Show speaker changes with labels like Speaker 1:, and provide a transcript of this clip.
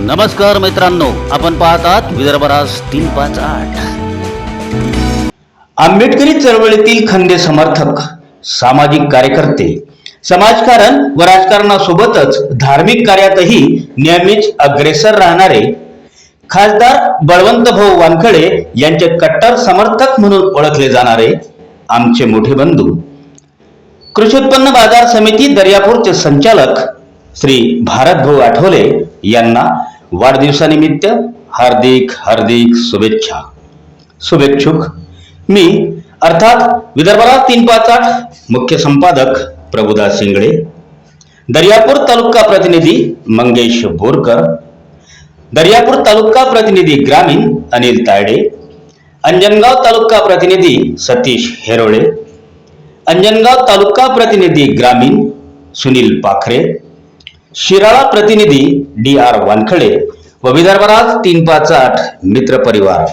Speaker 1: नमस्कार मित्रांनो आपण पाहतात विदर्भराज तीन पाच आठ. आंबेडकरी चळवळीतील खंदे समर्थक सामाजिक कार्यकर्ते. समाजकारण व राजकारणासोबतच धार्मिक कार्यातही नेहमीच अग्रेसर राहणारे. खासदार बळवंत भाऊ वानखडे यांचे कट्टर समर्थक म्हणून ओळखले जाणारे आमचे मोठे बंधू. कृषी उत्पन्न बाजार समिती दर्यापूरचे संचालक श्री भारत भाऊ आठवले. यांना वाढदिवसानिमित्त हार्दिक हार्दिक शुभेच्छा. शुभेच्छुक. मी अर्थात विदर्भाला तीन पाच आठ मुख्य संपादक प्रभुदास शिंगडे दर्यापूर तालुका प्रतिनिधी मंगेश बोरकर दर्यापूर तालुका प्रतिनिधी ग्रामीण अनिल तायडे अंजनगाव तालुका प्रतिनिधी सतीश हेरोळे अंजनगाव तालुका प्रतिनिधी ग्रामीण सुनील पाखरे शिराळा प्रतिनिधी डी आर वानखडे व विदर्भराज तीन पाच आठ मित्र परिवार.